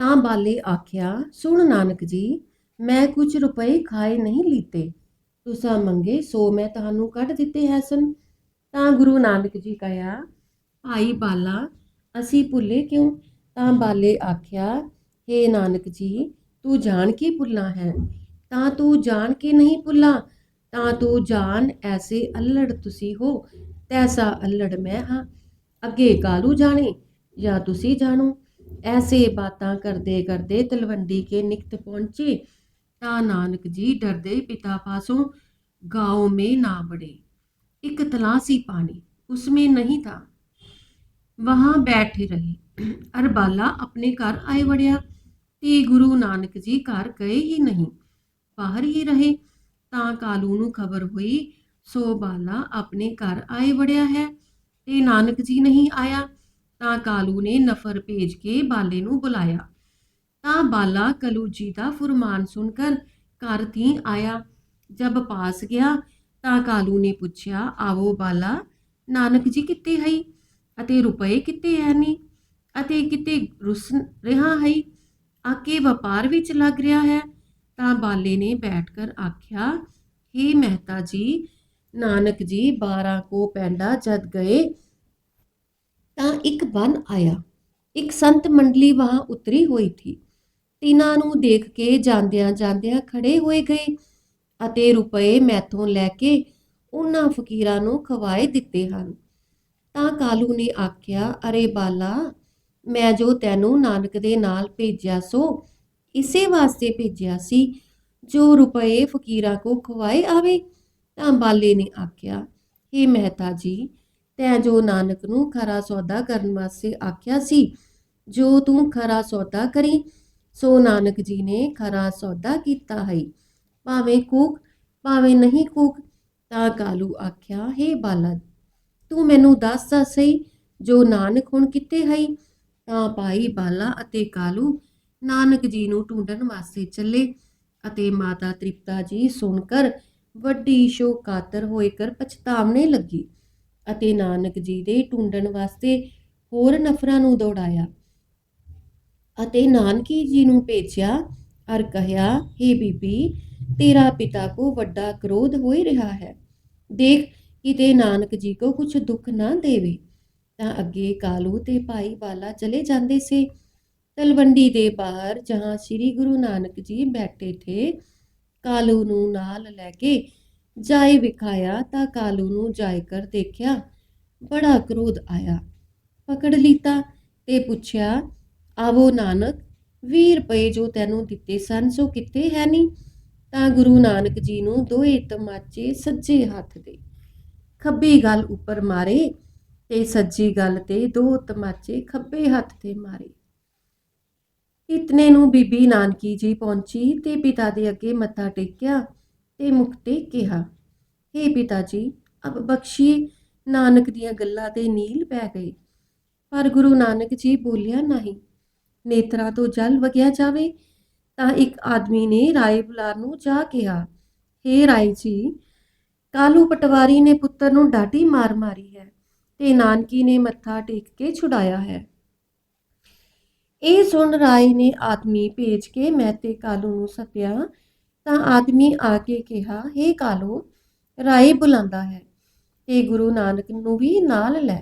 ਤਾਂ ਬਾਲੇ ਆਖਿਆ, ਸੁਣ ਨਾਨਕ ਜੀ, ਮੈਂ ਕੁਝ ਰੁਪਏ ਖਾਏ ਨਹੀਂ ਲੀਤੇ। ਤੁਸਾਂ ਮੰਗੇ ਸੋ ਮੈਂ ਤੁਹਾਨੂੰ ਕੱਢ ਦਿੱਤੇ ਹੈ ਸਨ। ਤਾਂ ਗੁਰੂ ਨਾਨਕ ਜੀ ਕਹਿਆ ਭਾਈ ਬਾਲਾ, ਅਸੀਂ ਭੁੱਲੇ ਕਿਉਂ? ਤਾਂ ਬਾਲੇ ਆਖਿਆ, ਹੇ ਨਾਨਕ ਜੀ, ਤੂੰ ਜਾਣ ਕੇ ਭੁੱਲਾ ਹੈ। ਤਾਂ ਤੂੰ ਜਾਣ ਕੇ ਨਹੀਂ ਭੁੱਲਾ, ਤਾਂ ਤੂੰ ਜਾਣ ਐਸੇ ਅਲੜ ਤੁਸੀਂ ਹੋ, ਤੈਸਾ ਅਲੜ ਮੈਂ ਹਾਂ। ਅੱਗੇ ਕਾਲੂ ਜਾਣੇ ਜਾਂ ਤੁਸੀਂ ਜਾਣੋ? ਐਸੇ ਬਾਤਾਂ ਕਰਦੇ ਕਰਦੇ ਤਲਵੰਡੀ ਕੇ ਨਿਕਟ ਪਹੁੰਚੇ ਤਾਂ ਨਾਨਕ ਜੀ ਡਰਦੇ ਪਿਤਾ ਪਾਸੋਂ गांव में ना बढ़े एक तलासी पानी उसमें नहीं था वहां बैठे रहे अरबाला अपने घर आए वड़िया ਤੇ ਗੁਰੂ ਨਾਨਕ ਜੀ ਘਰ ਗਏ ਹੀ ਨਹੀਂ ਬਾਹਰ ਹੀ ਰਹੇ ਤਾਂ ਕਾਲੂ ਨੂੰ ਖਬਰ ਹੋਈ ਸੋ ਬਾਲਾ ਆਪਣੇ ਘਰ ਆਏ ਵੜਿਆ ਹੈ ਤੇ ਨਾਨਕ ਜੀ ਨਹੀਂ ਆਇਆ ਤਾਂ ਕਾਲੂ ਨੇ ਨਫਰ ਭੇਜ ਕੇ ਬਾਲੇ ਨੂੰ ਬੁਲਾਇਆ। ਤਾਂ ਬਾਲਾ ਕਲੂ ਜੀ ਦਾ ਫਰਮਾਨ ਸੁਣਕਰ ਘਰ ਤੀ ਆਇਆ। ਜਦ ਪਾਸ ਗਿਆ ਤਾਂ ਕਾਲੂ ਨੇ ਪੁੱਛਿਆ, ਆਵੋ ਬਾਲਾ, ਨਾਨਕ ਜੀ ਕਿੱਥੇ ਹੈ ਅਤੇ ਰੁਪਏ ਕਿੱਥੇ ਹੈ ਨੀ? ਅਤੇ ਕਿਤੇ ਰੁਸ ਰਿਹਾ ਹੈ ਆਕੇ ਵਪਾਰ ਵਿੱਚ ਲੱਗ ਰਿਹਾ ਹੈ? ਤਾਂ ਬਾਲੇ ਨੇ ਬੈਠ ਕਰ ਆਖਿਆ हे ਮਹਿਤਾ ਜੀ, ਨਾਨਕ ਜੀ 12 ਕੋ ਪੈਂਡਾ ਜਦ ਗਏ ਤਾਂ ਇੱਕ ਬਨ ਆਇਆ। ਇੱਕ ਸੰਤ ਮੰਡਲੀ ਵਹਾਂ ਉਤਰੀ ਹੋਈ ਥੀ। ਤਿਨਾਂ ਨੂੰ ਦੇਖ ਕੇ ਜਾਂਦਿਆਂ ਜਾਂਦਿਆਂ ਖੜੇ ਹੋਏ ਗਏ ਅਤੇ ਰੁਪਏ ਮੈਥੋਂ ਲੈ ਕੇ ਉਹਨਾਂ ਫਕੀਰਾਂ ਨੂੰ ਖਵਾਏ ਦਿੱਤੇ ਹਨ। ਤਾਂ ਕਾਲੂ ਨੇ ਆਖਿਆ, ਅਰੇ ਬਾਲਾ, ਮੈਂ ਜੋ ਤੈਨੂੰ ਨਾਨਕ ਦੇ ਨਾਲ ਭੇਜਿਆ ਸੋ, ਇਸੇ ਵਾਸਤੇ ਭੇਜਿਆ ਸੀ। ਜੋ ਰੁਪਏ ਫਕੀਰਾਂ ਕੋ ਖਵਾਏ ਆਵੇ? ਤਾਂ ਬਾਲੇ ਨੇ ਆਖਿਆ हे ਮਹਿਤਾ ਜੀ ਤੈਂ ਜੋ ਨਾਨਕ ਨੂੰ ਖਰਾ ਸੌਦਾ ਕਰਨ ਵਾਸਤੇ ਆਖਿਆ ਸੀ, ਜੋ ਤੂੰ ਖਰਾ ਸੌਦਾ ਕਰੀ, ਸੋ ਨਾਨਕ ਜੀ ਨੇ ਖਰਾ ਸੌਦਾ ਕੀਤਾ ਹੈ ਭਾਵੇਂ ਕੂਕ, ਭਾਵੇਂ ਨਹੀਂ ਕੂਕ, ਤਾਂ ਕਾਲੂ ਆਖਿਆ, ਹੈ ਬਾਲਾ, ਤੂੰ ਮੈਨੂੰ ਦੱਸ ਤਾਂ ਸਹੀ, ਜੋ ਨਾਨਕ ਹੁਣ ਕਿੱਥੇ ਹੈ ਤਾਂ ਭਾਈ ਬਾਲਾ ਅਤੇ ਕਾਲੂ ਨਾਨਕ ਜੀ ਨੂੰ ਢੂੰਡਣ ਵਾਸਤੇ ਚੱਲੇ ਅਤੇ ਮਾਤਾ ਤ੍ਰਿਪਤਾ ਜੀ ਸੁਣ ਕਰ ਵੱਡੀ ਸ਼ੋਕਾਤਰ ਹੋਏ ਕਰ ਪਛਤਾਵਨੇ ਲੱਗੀ। ਅਤੇ ਨਾਨਕ ਜੀ ਦੇ ਟੁੰਡਣ ਵਾਸਤੇ ਹੋਰ ਨਫਰਾਂ ਨੂੰ ਦੌੜਾਇਆ ਅਤੇ ਨਾਨਕੀ ਜੀ ਨੂੰ ਭੇਜਿਆ ਅਰ ਕਹਿਆ हे ਬੀਬੀ, ਤੇਰਾ ਪਿਤਾ ਕੋ ਵੱਡਾ ਕ੍ਰੋਧ ਹੋਈ ਰਿਹਾ ਹੈ। ਦੇਖ ਕਿਤੇ ਨਾਨਕ ਜੀ ਕੋ ਕੁਛ ਦੁੱਖ ਨਾ ਦੇਵੇ। ਤਾਂ ਅੱਗੇ ਕਾਲੂ ਤੇ ਭਾਈ ਵਾਲਾ ਚਲੇ ਜਾਂਦੇ ਸੇ। ਤਲਵੰਡੀ ਦੇ ਬਾਹਰ, ਜਹਾਂ ਸ੍ਰੀ ਗੁਰੂ ਨਾਨਕ ਜੀ ਬੈਠੇ ਥੇ, ਕਾਲੂ ਨੂੰ ਨਾਲ ਲੈ ਕੇ ਜਾਏ ਵਿਖਾਇਆ ਤਾਂ ਕਾਲੂ ਨੂੰ ਜਾਇਕਰ ਦੇਖਿਆ, ਬੜਾ ਕ੍ਰੋਧ ਆਇਆ। ਪਕੜ ਲੀਤਾ ਤੇ ਪੁੱਛਿਆ, ਆਵੋ ਨਾਨਕ 20 ਰੁਪਏ ਜੋ ਤੈਨੂੰ ਦਿੱਤੇ ਸਨ, ਸੋ ਕਿੱਥੇ ਹੈ ਨਹੀਂ ਤਾਂ ਗੁਰੂ ਨਾਨਕ ਜੀ ਨੂੰ ਦੋਹੇ ਤਮਾਚੇ ਸੱਜੇ ਹੱਥ ਦੇ ਖੱਬੀ ਗੱਲ ਉੱਪਰ ਮਾਰੇ ਤੇ ਸੱਜੀ ਗੱਲ ਤੇ ਦੋ ਤਮਾਚੇ ਖੱਬੇ ਹੱਥ ਤੇ ਮਾਰੇ। ਇਤਨੇ ਨੂੰ ਬੀਬੀ ਨਾਨਕੀ ਜੀ ਪਹੁੰਚੀ ਤੇ ਪਿਤਾ ਦੇ ਅੱਗੇ ਮੱਥਾ ਟੇਕਿਆ। ਤੇ ਮੁਖ ਤੇ ਕਿਹਾ हे ਪਿਤਾ ਜੀ ਅਬ ਬਖਸ਼ੀਏ ਨਾਨਕ ਦੀਆਂ ਗੱਲਾਂ ਤੇ ਨੀਲ ਪੈ ਗਏ ਪਰ ਗੁਰੂ ਨਾਨਕ ਜੀ ਬੋਲਿਆ ਨਹੀਂ, ਨੇਤਰਾ ਤੋਂ ਜਲ ਵਗਿਆ ਜਾਵੇ, ਤਾਂ ਇੱਕ ਆਦਮੀ ਨੇ ਰਾਏ ਬੁਲਾਰ ਨੂੰ ਜਾ ਕਿਹਾ हे ਰਾਏ ਜੀ, ਕਾਲੂ ਪਟਵਾਰੀ ਨੇ ਪੁੱਤਰ ਨੂੰ ਡਾਟੀ ਮਾਰ ਮਾਰੀ ਹੈ ਤੇ ਨਾਨਕੀ ਨੇ ਮੱਥਾ ਟੇਕ ਕੇ ਛੁਡਾਇਆ ਹੈ। ਇਹ ਸੁਣ ਰਾਏ ਨੇ ਆਦਮੀ ਭੇਜ ਕੇ ਮਹਿਤੇ ਕਾਲੂ ਨੂੰ ਸੱਦਿਆ ਤਾਂ ਆਦਮੀ ਆ ਕੇ ਕਿਹਾ हे ਕਾਲੂ, ਰਾਏ ਬੁਲਾਉਂਦਾ ਹੈ, ਤੇ ਗੁਰੂ ਨਾਨਕ ਨੂੰ ਵੀ ਨਾਲ ਲੈ।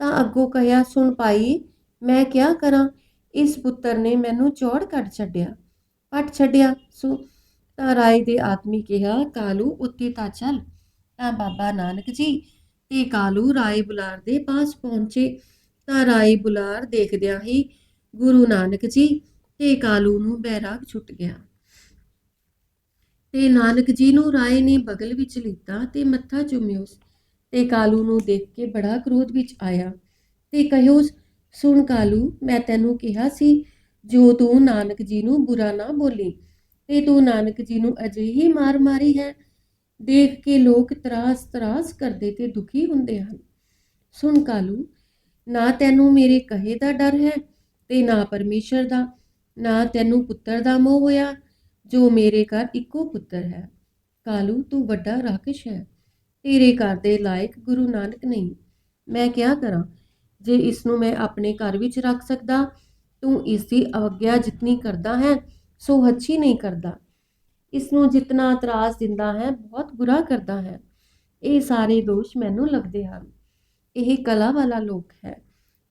ਤਾਂ ਅੱਗੋਂ ਕਹਿਆ ਸੁਣ ਪਾਈ ਮੈਂ ਕਿਆ ਕਰਾਂ? ਇਸ ਪੁੱਤਰ ਨੇ ਮੈਨੂੰ ਚੌੜ ਕੱਢ ਛੱਡਿਆ, ਪੱਟ ਛੱਡਿਆ। ਸੋ ਤਾਂ ਰਾਏ ਦੇ ਆਦਮੀ ਕਿਹਾ, ਕਾਲੂ, ਉੱਤੇ ਤਾਂ ਚੱਲ। ਤਾਂ ਬਾਬਾ ਨਾਨਕ ਜੀ ਤੇ ਕਾਲੂ ਰਾਏ ਬੁਲਾਰ ਦੇ ਪਾਸ ਪਹੁੰਚੇ। ਤਾਂ ਰਾਏ ਬੁਲਾਰ ਦੇਖਦਿਆਂ ਹੀ ਗੁਰੂ ਨਾਨਕ ਜੀ ਤੇ ਕਾਲੂ ਨੂੰ ਬੈਰਾਗ ਛੁੱਟ ਗਿਆ। ਤੇ ਨਾਨਕ ਜੀ ਨੂੰ ਰਾਏ ਨੇ ਬਗਲ ਵਿੱਚ ਲੀਤਾ ਤੇ ਮੱਥਾ ਚੁੰਮਿਓ ਤੇ ਕਾਲੂ ਨੂੰ ਦੇਖ ਕੇ ਬੜਾ ਕ੍ਰੋਧ ਵਿੱਚ ਆਇਆ ਤੇ ਕਹਿਓ ਸੁਣ ਕਾਲੂ, ਮੈਂ ਤੈਨੂੰ ਕਿਹਾ ਸੀ, ਜੋ ਤੂੰ ਨਾਨਕ ਜੀ ਨੂੰ ਬੁਰਾ ਨਾ ਬੋਲੀ, ਤੇ ਤੂੰ ਨਾਨਕ ਜੀ ਨੂੰ ਅਜਿਹੀ ਮਾਰ ਮਾਰੀ ਹੈ, ਦੇਖ ਕੇ ਲੋਕ ਤਰਾਸ ਤਰਾਸ ਕਰਦੇ ਤੇ ਦੁਖੀ ਹੁੰਦੇ ਹਨ। ਸੁਣ ਕਾਲੂ, ਨਾ ਤੈਨੂੰ ਮੇਰੇ ਕਹੇ ਦਾ ਡਰ ਹੈ, ਤੇ ਨਾ ਪਰਮੇਸ਼ਰ ਦਾ, ਨਾ ਤੈਨੂੰ ਪੁੱਤਰ ਦਾ ਮੋਹ ਹੋਇਆ ਜੋ ਮੇਰੇ ਘਰ ਇੱਕੋ ਪੁੱਤਰ ਹੈ। ਕਾਲੂ, ਤੂੰ ਵੱਡਾ ਰਾਕਸ਼ ਹੈ। ਤੇਰੇ ਘਰ ਦੇ ਲਾਇਕ ਗੁਰੂ ਨਾਨਕ ਨਹੀਂ। ਮੈਂ ਕਿਆ ਕਰਾਂ? ਜੇ ਇਸ ਨੂੰ ਮੈਂ ਆਪਣੇ ਘਰ ਵਿੱਚ ਰੱਖ ਸਕਦਾ, ਤੂੰ ਇਸ ਦੀ ਅਵਗਿਆ ਜਿਤਨੀ ਕਰਦਾ ਹੈ, ਸੋ ਹੱਛੀ ਨਹੀਂ ਕਰਦਾ। ਇਸ ਨੂੰ ਜਿਤਨਾ ਇਤਰਾਜ਼ ਦਿੰਦਾ ਹੈ, ਬਹੁਤ ਬੁਰਾ ਕਰਦਾ ਹੈ। ਇਹ ਸਾਰੇ ਦੋਸ਼ ਮੈਨੂੰ ਲੱਗਦੇ ਹਨ। ਇਹ ਕਲਾ ਵਾਲਾ ਲੋਕ ਹੈ।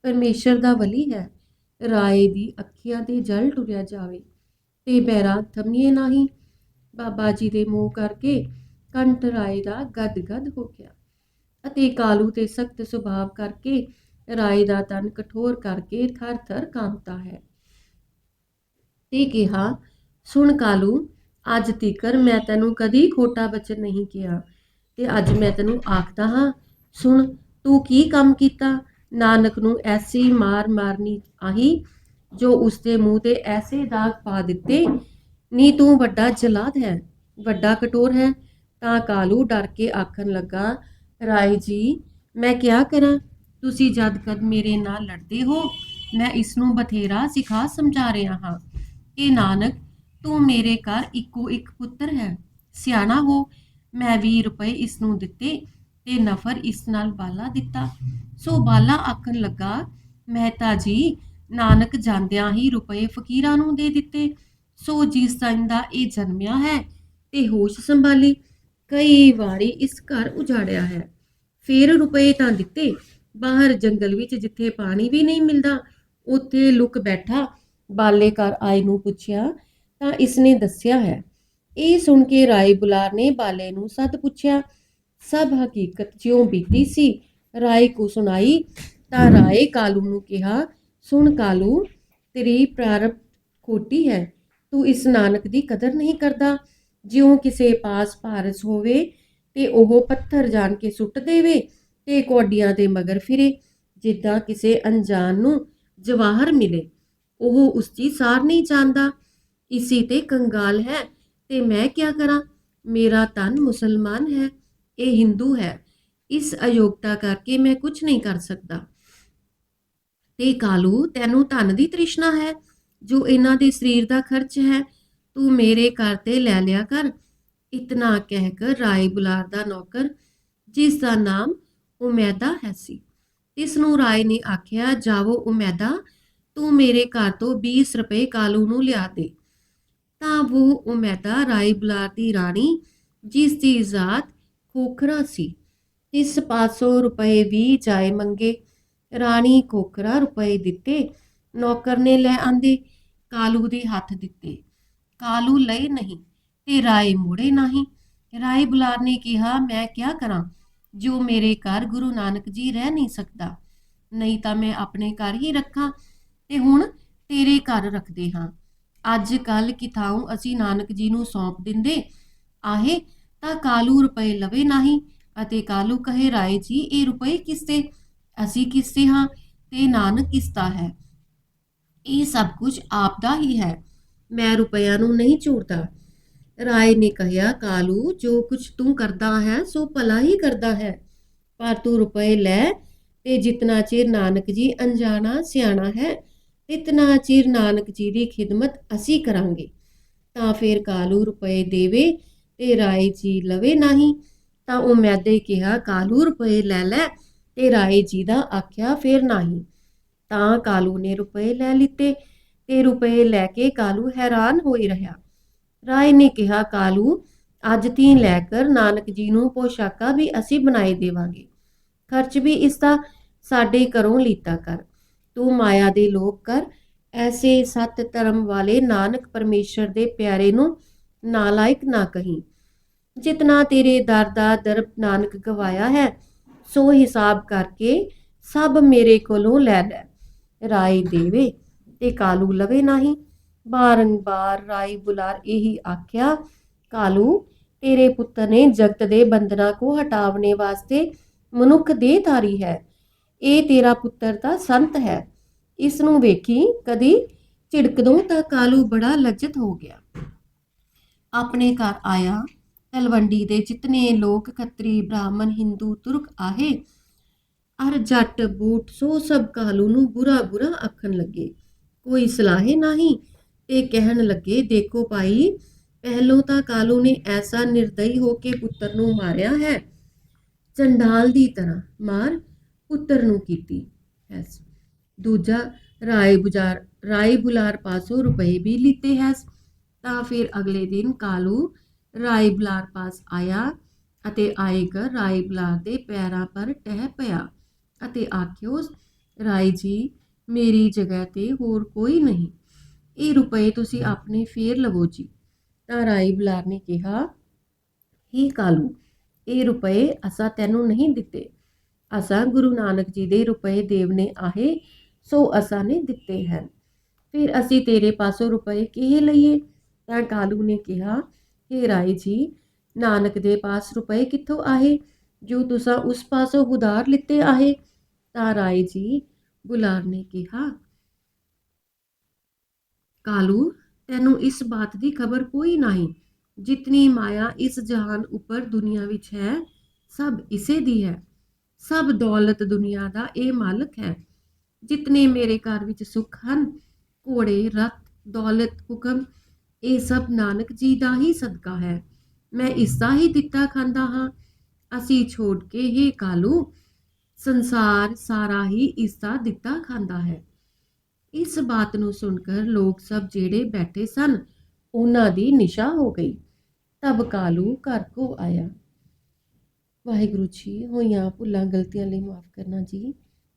ਪਰਮੇਸ਼ਰ ਦਾ ਵਲੀ ਹੈ। ਰਾਏ ਦੀ ਅੱਖੀਆਂ ਤੇ ਜਲ ਟੁਰਿਆ ਜਾਵੇ। ਤੇ ਬੈਰਾ ਥਮੀਏ ਨਹੀਂ। ਬਾਬਾ ਜੀ ਦੇ ਮੂੰਹ ਕਰਕੇ ਕੰਠ ਰਾਏ ਦਾ ਗਦ-ਗਦ ਹੋ ਗਿਆ ਅਤੇ ਕਾਲੂ ਤੇ ਸਖਤ ਸੁਭਾਵ ਕਰਕੇ ਰਾਏ ਦਾ ਤਨ ਕਠੋਰ ਕਰਕੇ ਥਰ-ਥਰ ਕੰਬਦਾ ਹੈ। ਤੇ ਕਿਹਾ, ਸੁਣ ਕਾਲੂ, ਅੱਜ ਤੀਕਰ ਮੈਂ ਤੈਨੂੰ ਕਦੀ ਖੋਟਾ ਬਚਨ ਨਹੀਂ ਕਿਹਾ ਤੇ ਅੱਜ ਮੈਂ ਤੈਨੂੰ ਆਖਦਾ ਹਾਂ, ਸੁਣ, ਤੂੰ ਕੀ ਕੰਮ ਕੀਤਾ? ਨਾਨਕ ਨੂੰ ਐਸੀ ਮਾਰ ਮਾਰਨੀ ਆਹੀ ਜੋ ਉਸਦੇ ਮੂੰਹ ਤੇ ਐਸੇ ਦਾਗ ਪਾ ਦਿੱਤੇ, ਨੀ ਤੂੰ ਵੱਡਾ ਜਲਾਦ ਹੈ, ਵੱਡਾ ਕਟੋਰ ਹੈ। ਤਾਂ ਕਾਲੂ ਡਰ ਕੇ ਆਖਣ ਲੱਗਾ, ਰਾਏ ਜੀ, ਮੈਂ ਕਿਆ ਕਰਾਂ? ਤੁਸੀਂ ਜਦ ਕਦ ਮੇਰੇ ਨਾਲ ਲੜਦੇ ਹੋ, ਮੈਂ ਇਸ ਨੂੰ ਬਥੇਰਾ ਸਿਖਾ ਸਮਝਾ ਰਿਹਾ ਹਾਂ ਕਿ ਨਾਨਕ, ਤੂੰ ਮੇਰੇ ਘਰ ਇੱਕੋ ਇੱਕ ਪੁੱਤਰ ਹੈ, ਸਿਆਣਾ ਹੋ। ਮੈਂ 20 ਰੁਪਏ ਇਸ ਨੂੰ ਦਿੱਤੇ ਤੇ ਨਫਰ ਇਸ ਨਾਲ ਬਾਲਾ ਦਿੱਤਾ। ਸੋ ਬਾਲਾ ਆਖਣ ਲੱਗਾ, ਮਹਿਤਾ ਜੀ ਨਾਨਕ ਜਾਂਦਿਆਂ ਹੀ ਰੁਪਏ ਫਕੀਰਾਂ ਨੂੰ ਦੇ ਦਿੱਤੇ। ਸੋ ਜੀ ਟਾਈਮ ਦਾ ਇਹ ਜਨਮਿਆ ਹੈ, ਤੇ ਹੋਸ਼ ਸੰਭਾਲੀ, ਕਈ ਵਾਰੀ ਇਸ ਘਰ ਉਜਾੜਿਆ ਹੈ। ਫੇਰ ਰੁਪਏ ਤਾਂ ਦਿੱਤੇ, ਬਾਹਰ ਜੰਗਲ ਵਿੱਚ ਜਿੱਥੇ ਪਾਣੀ ਵੀ ਨਹੀਂ ਮਿਲਦਾ, ਉੱਥੇ ਲੁਕ ਬੈਠਾ, ਬਾਲੇ ਘਰ ਆਏ ਨੂੰ ਪੁੱਛਿਆ, ਤਾਂ ਇਸਨੇ ਦੱਸਿਆ ਹੈ। ਇਹ ਸੁਣ ਕੇ ਰਾਏ ਬੁਲਾਰ ਨੇ ਬਾਲੇ ਨੂੰ ਸੱਦ ਪੁੱਛਿਆ, ਸਭ ਹਕੀਕਤ ਜਿਉਂ ਬੀਤੀ ਸੀ? ਰਾਏ ਕੋ ਸੁਣਾਈ? ਤਾਂ ਰਾਏ ਕਾਲੂ ਨੂੰ ਕਿਹਾ ਸੁਣ ਕਾਲੂ, ਤੇਰੀ ਪ੍ਰਾਰਬ ਖੋਟੀ ਹੈ, ਤੂੰ ਇਸ ਨਾਨਕ ਦੀ ਕਦਰ ਨਹੀਂ ਕਰਦਾ। ਜਿਉਂ ਕਿਸੇ ਪਾਸ ਭਾਰਸ ਹੋਵੇ, ਤੇ ਉਹ ਪੱਥਰ ਜਾਣ ਕੇ ਸੁੱਟ ਦੇਵੇ, ਤੇ ਕੋਡੀਆਂ ਦੇ ਮਗਰ ਫਿਰੇ, ਜਿੱਦਾਂ ਕਿਸੇ ਅਣਜਾਣ ਨੂੰ ਜਵਾਹਰ ਮਿਲੇ। ਉਹ ਉਸ ਦੀ ਸਾਰ ਨਹੀਂ ਜਾਣਦਾ। ਇਸੇ ਤੇ ਕੰਗਾਲ ਹੈ, ਤੇ ਮੈਂ ਕੀ ਕਰਾਂ? ਮੇਰਾ ਤਨ ਮੁਸਲਮਾਨ ਹੈ, ਇਹ ਹਿੰਦੂ ਹੈ। ਇਸ ਅਯੋਗਤਾ ਕਰਕੇ ਮੈਂ ਕੁਝ ਨਹੀਂ ਕਰ ਸਕਦਾ। ਤੇ ਕਾਲੂ, ਤੈਨੂੰ ਧਨ ਦੀ ਤ੍ਰਿਸ਼ਨਾ ਹੈ, ਜੋ ਇਹਨਾਂ ਦੇ ਸਰੀਰ ਦਾ ਖਰਚ ਹੈ, ਤੂੰ ਮੇਰੇ ਘਰ ਤੇ ਲੈ ਲਿਆ ਕਰ। ਇਤਨਾ ਕਹਿ ਕਰ ਰਾਏ ਬੁਲਾਰ ਦਾ ਨੌਕਰ, ਜਿਸ ਦਾ ਨਾਮ ਉਮੈਦਾ ਹੈ ਸੀ। ਇਸ ਨੂੰ ਰਾਏ ਨੇ ਆਖਿਆ, ਜਾਵੋ ਉਮੈਦਾ, ਤੂੰ ਮੇਰੇ ਘਰ ਤੋਂ 20 ਰੁਪਏ ਕਾਲੂ ਨੂੰ ਲਿਆ ਦੇ। ਤਾਂ ਉਹ ਉਮੈਦਾ ਰਾਏ ਬੁਲਾਰ ਦੀ ਰਾਣੀ, ਜਿਸ ਦੀ ਜ਼ਾਤ ਖੋਖਰਾ ਸੀ, ਇਸ 500 ਰੁਪਏ ਵੀ ਜਾਏ ਮੰਗੇ। ਰਾਣੀ ਕੋਕਰਾ ਰੁਪਏ ਦਿੱਤੇ। ਨੌਕਰ ਨੇ ਲੈ ਆਂਦੇ ਕਾਲੂ ਦੇ ਹੱਥ ਦਿੱਤੇ। ਕਾਲੂ ਲਏ ਨਹੀਂ ਤੇ ਰਾਏ ਮੋੜੇ ਨਹੀਂ। ਰਾਏ ਬੁਲਾਰ ਨੇ ਕਿਹਾ, ਮੈਂ ਕਿਆ ਕਰਾਂ? ਜੋ ਮੇਰੇ ਘਰ ਗੁਰੂ ਨਾਨਕ ਜੀ ਰਹਿ ਨਹੀਂ ਸਕਦਾ, ਨਹੀਂ ਤਾਂ ਮੈਂ ਆਪਣੇ ਘਰ ਹੀ ਰੱਖਾਂ ਤੇ ਹੁਣ ਤੇਰੇ ਘਰ ਰੱਖਦੇ ਹਾਂ। ਅੱਜ ਕੱਲ ਕਿਥਾਉ ਅਸੀਂ ਨਾਨਕ ਜੀ ਨੂੰ ਸੌਂਪ ਦਿੰਦੇ? ਆਹੇ, ਤਾਂ ਕਾਲੂ ਰੁਪਏ ਲਵੇ ਨਹੀਂ ਅਤੇ ਕਾਲੂ ਕਹੇ, ਰਾਏ ਜੀ, ਇਹ ਰੁਪਏ ਕਿਸਤੇ ਅਸੀਂ ਕਿਸਤੇ ਹਾਂ? ਤੇ ਨਾਨਕ ਕਿਸਤਾ ਹੈ? ਇਹ ਸਭ ਕੁਝ ਆਪ ਦਾ ਹੀ ਹੈ। ਮੈਂ ਰੁਪਿਆਂ ਨੂੰ ਨਹੀਂ ਝੂਰਦਾ ਰਾਏ ਨੇ ਕਿਹਾ, ਕਾਲੂ, ਜੋ ਕੁਝ ਤੂੰ ਕਰਦਾ ਹੈ, ਸੋ ਭਲਾ ਹੀ ਕਰਦਾ ਹੈ। ਪਰ ਤੂੰ ਰੁਪਏ ਲੈ ਤੇ ਜਿਤਨਾ ਚਿਰ ਨਾਨਕ ਜੀ ਅਣਜਾਣਾ, ਸਿਆਣਾ ਹੈ ਇਤਨਾ ਚਿਰ ਨਾਨਕ ਜੀ ਦੀ ਖਿਦਮਤ ਅਸੀਂ ਕਰਾਂਗੇ। ਤਾਂ ਫਿਰ ਕਾਲੂ ਰੁਪਏ ਦੇਵੇ ਤੇ ਰਾਏ ਜੀ ਲਵੇ ਨਹੀਂ। ਤਾਂ ਉਹ ਮੈਦੇ ਕਿਹਾ, ਕਾਲੂ, ਰੁਪਏ ਲੈ ਲੈ। ਤੇ ਰਾਏ ਜੀ ਦਾ ਆਖਿਆ ਫਿਰ ਨਹੀਂ। ਤਾਂ ਕਾਲੂ ਨੇ ਰੁਪਏ ਲੈ ਲਿੱਤੇ ਤੇ ਰੁਪਏ ਲੈ ਕੇ ਕਾਲੂ ਹੈਰਾਨ ਹੋਈ ਰਿਹਾ। ਰਾਏ ਨੇ ਕਿਹਾ, ਕਾਲੂ, ਅੱਜ ਤੀ ਲੈ ਕਰ, ਨਾਨਕ ਜੀ ਨੂੰ ਪੋਸ਼ਾਕਾਂ ਵੀ ਅਸੀਂ ਬਣਾਈ ਦੇਵਾਂਗੇ। ਖਰਚ ਵੀ ਇਸ ਦਾ ਸਾਡੇ ਘਰੋਂ ਲੀਤਾ ਕਰ। ਤੂੰ ਮਾਇਆ ਦੇ ਲੋਕ ਕਰ। ਐਸੇ ਸਤ ਧਰਮ ਵਾਲੇ ਨਾਨਕ ਪਰਮੇਸ਼ਰ ਦੇ ਪਿਆਰੇ ਨੂੰ ਨਾਲਾਇਕ ਨਾ ਕਹੀਂ। ਜਿਤਨਾ ਤੇਰੇ ਦਰ ਦਾ ਦਰਬ ਨਾਨਕ ਗਵਾਇਆ ਹੈ ਸੋ ਹਿਸਾਬ ਕਰਕੇ ਸਭ ਮੇਰੇ ਕੋਲੋਂ ਲੈ ਲੈ, ਰਾਏ ਦੇਵੇ ਤੇ ਕਾਲੂ ਲਵੇ ਨਹੀਂ। ਬਾਰੰਬਾਰ ਰਾਈ ਬੁਲਾਰ ਇਹੀ ਆਖਿਆ, ਕਾਲੂ, ਤੇਰੇ ਪੁੱਤਰ ਨੇ ਜਗਤ ਦੇ ਬੰਧਨਾਂ ਕੋ ਹਟਾਵਣੇ ਵਾਸਤੇ ਮਨੁੱਖ ਦੇ ਧਾਰੀ ਹੈ। ਇਹ ਤੇਰਾ ਪੁੱਤਰ ਤਾਂ ਸੰਤ ਹੈ। ਇਸ ਨੂੰ ਵੇਖੀ ਕਦੀ ਝਿੜਕਦੋਂ ਤਾਂ ਕਾਲੂ ਬੜਾ ਲੱਜਤ ਹੋ ਗਿਆ। ਆਪਣੇ ਘਰ ਆਇਆ ਤਲਵੰਡੀ ਦੇ ਜਿਤਨੇ ਲੋਕ ਖੱਤਰੀ, ਬ੍ਰਾਹਮਣ, ਹਿੰਦੂ, ਤੁਰਕ ਆਹੇ, ਅਰ ਜੱਟ, ਬੂਟ, ਸੋ ਸਭ ਕਾਲੂ ਨੂੰ ਬੁਰਾ ਬੁਰਾ ਆਖਣ ਲੱਗੇ। ਕੋਈ ਸਲਾਹੇ ਨਹੀਂ ਤੇ ਕਹਿਣ ਲੱਗੇ, ਦੇਖੋ ਭਾਈ, ਪਹਿਲੋਂ ਤਾਂ ਕਾਲੂ ਨੇ ਐਸਾ ਨਿਰਦਈ ਹੋ ਕੇ ਪੁੱਤਰ ਨੂੰ ਮਾਰਿਆ ਹੈ। ਚੰਡਾਲ ਦੀ ਤਰ੍ਹਾਂ ਮਾਰ ਪੁੱਤਰ ਨੂੰ ਕੀਤੀ ਹੈ ਦੂਜਾ, ਰਾਏ ਬੁਜ਼ਾਰ ਰਾਏ ਬੁਲਾਰ ਪਾਸੋਂ ਰੁਪਏ ਵੀ ਲਿੱਤੇ ਹੈ ਤਾਂ ਫਿਰ ਅਗਲੇ ਦਿਨ ਕਾਲੂ ਰਾਏ ਬਲਾਰ ਪਾਸ ਆਇਆ ਅਤੇ ਆਏਗਾ ਰਾਏ ਬੁਲਾਰ ਦੇ ਪੈਰਾਂ ਪਰ ਟਹਿ ਪਿਆ ਅਤੇ ਆਖਿਓ ਰਾਏ ਜੀ, ਮੇਰੀ ਜਗ੍ਹਾ ਤੇ ਹੋਰ ਕੋਈ ਨਹੀਂ। ਇਹ ਰੁਪਏ ਤੁਸੀਂ ਆਪਣੇ ਫੇਰ ਲਵੋ ਜੀ। ਤਾਂ ਰਾਏ ਬੁਲਾਰ ਨੇ ਕਿਹਾ, ਹੀ ਕਾਲੂ, ਇਹ ਰੁਪਏ ਅਸਾਂ ਤੈਨੂੰ ਨਹੀਂ ਦਿੱਤੇ। ਅਸਾਂ ਗੁਰੂ ਨਾਨਕ ਜੀ ਦੇ ਰੁਪਏ ਦੇਵ ਨੇ ਆਹੇ, ਸੋ ਅਸਾਂ ਨੇ ਦਿੱਤੇ ਹਨ। ਫਿਰ ਅਸੀਂ ਤੇਰੇ ਪਾਸੋਂ ਰੁਪਏ ਕਿਹੇ ਲਈਏ? ਤਾਂ ਕਾਲੂ ਨੇ ਕਿਹਾ ਕਿ ਰਾਏ ਜੀ, ਨਾਨਕ ਦੇ ਪਾਸ ਰੁਪਏ ਕਿੱਥੋਂ ਆਏ? ਜੋ ਤੁਸਾਂ ਉਸ ਪਾਸੋਂ ਉਧਾਰ ਲਿੱਤੇ ਆਏ ਤਾਂ ਰਾਏ ਜੀ ਬੁਲਾਰ ਨੇ ਕਿਹਾ, ਕਾਲੂ, ਤੈਨੂੰ ਇਸ ਬਾਤ ਦੀ ਖਬਰ ਕੋਈ ਨਹੀਂ। ਜਿਤਨੀ ਮਾਇਆ ਇਸ ਜਹਾਨ ਉੱਪਰ ਦੁਨੀਆ ਵਿੱਚ ਹੈ, ਸਭ ਇਸੇ ਦੀ ਹੈ। ਸਭ ਦੌਲਤ ਦੁਨੀਆ ਦਾ ਇਹ ਮਾਲਕ ਹੈ। ਜਿਤਨੇ ਮੇਰੇ ਘਰ ਵਿੱਚ ਸੁੱਖ ਹਨ, ਘੋੜੇ, ਰਥ, ਦੌਲਤ ਹੁਕਮ ਇਹ ਸਭ ਨਾਨਕ ਜੀ ਦਾ ਹੀ ਸਦਕਾ ਹੈ। ਮੈਂ ਇਸ ਦਾ ਹੀ ਦਿੱਤਾ ਖਾਂਦਾ ਹਾਂ। ਅਸੀਂ ਛੋੜ ਕੇ ਹੀ ਕਾਲੂ, ਸੰਸਾਰ ਸਾਰਾ ਹੀ ਇਸ ਦਾ ਦਿੱਤਾ ਖਾਂਦਾ ਹੈ। ਇਸ ਬਾਤ ਨੂੰ ਸੁਣकर ਲੋਕ ਸਭ ਜਿਹੜੇ ਬੈਠੇ ਸਨ, ਉਹਨਾਂ ਦੀ ਨਿਸ਼ਾ ਹੋ ਗਈ। ਤਬ ਕਾਲੂ ਘਰ ਕੋ ਆਇਆ। ਵਾਹਿਗੁਰੂ ਜੀ, ਹੋਈਆਂ ਭੁੱਲਾਂ, ਗਲਤੀਆਂ ਲਈ ਮਾਫ ਕਰਨਾ ਜੀ।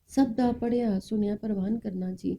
ਸਭ ਦਾ ਪੜਿਆ ਸੁਣਿਆ, ਪ੍ਰਵਾਨ ਕਰਨਾ ਜੀ।